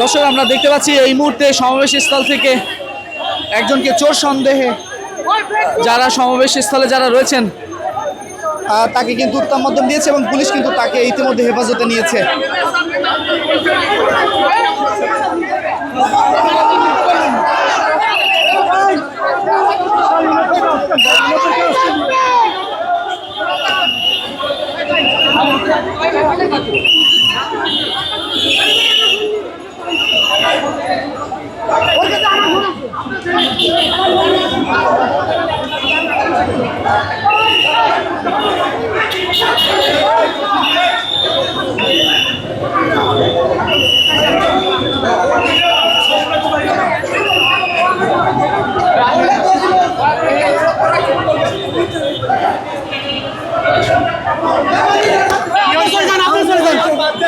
দর্শক, আমরা দেখতে পাচ্ছি এই মুহূর্তে সমাবেশ স্থল থেকে একজনকে চোর সন্দেহে যারা সমাবেশ স্থলে যারা রয়েছেন তাকে কিন্তু উত্তম মধ্যম দিয়েছে এবং পুলিশ কিন্তু তাকে ইতিমধ্যে হেফাজতে নিয়েছে।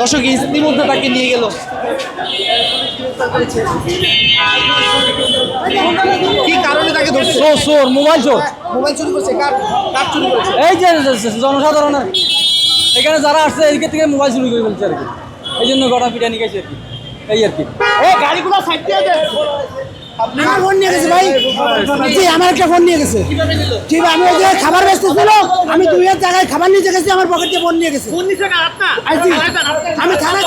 দর্শক ইতিমধ্যে তাকে নিয়ে গেল। কি কারণে তাকে ধরছে? চোর চোর মোবাইল চোর। মোবাইল চুরি করছে কার কার চুরি করেছে? এই যে জনসাধারণের। এখানে যারা আসছে এদিকে থেকে মোবাইল চুরি করে বলছে আর কি। এই জন্য গড়া পিটা নিয়ে গেছে আর কি। এই আর কি। এই গাড়িগুলো সাইড দিয়ে আমার ফোন নিয়ে গেছে ভাই? জি আমার একটা ফোন নিয়ে গেছে। ঠিক আমি ওই জায়গায় খাবার ব্যস্ত ছিল আমি দুই হাজার টাকায় খাবার নিয়ে গেছি আমার পকেট ফোন নিয়ে গেছে। আমি থানা